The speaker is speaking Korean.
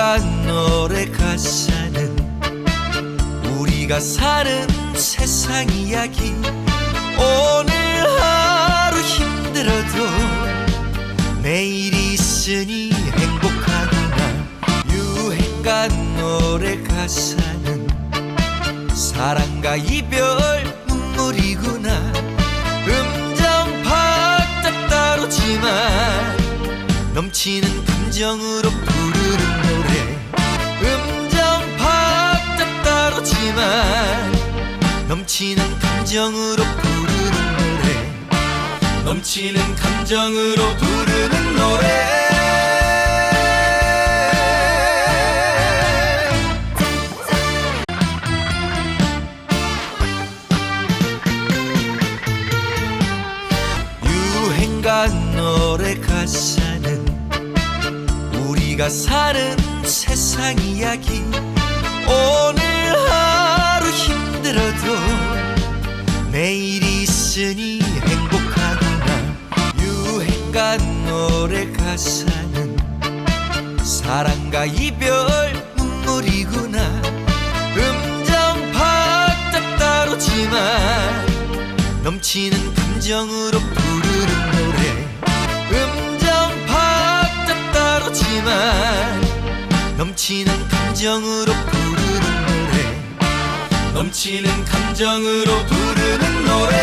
유행가 노래 가사는 우리가 사는 세상 이야기. 오늘 하루 힘들어도 내일이 있으니 행복하구나. 유행가 노래 가사는 사랑과 이별 눈물이구나. 음정 박자 따로지만 넘치는 감정으로 부르는 넘치는 감정으로 부르는 노래. 넘치는 감정으로 부르는 노래. 유행가 노래 가사는 우리가 사는 세상 이야기 내일이 있으니 행복하구나. 유행가 노래 가사는 사랑과 이별 눈물이구나. 음정 박자 따로지만 넘치는 감정으로 부르는 노래. 음정 박자 따로지만 넘치는 감정으로 부르는 넘치는 감정으로 부르는 노래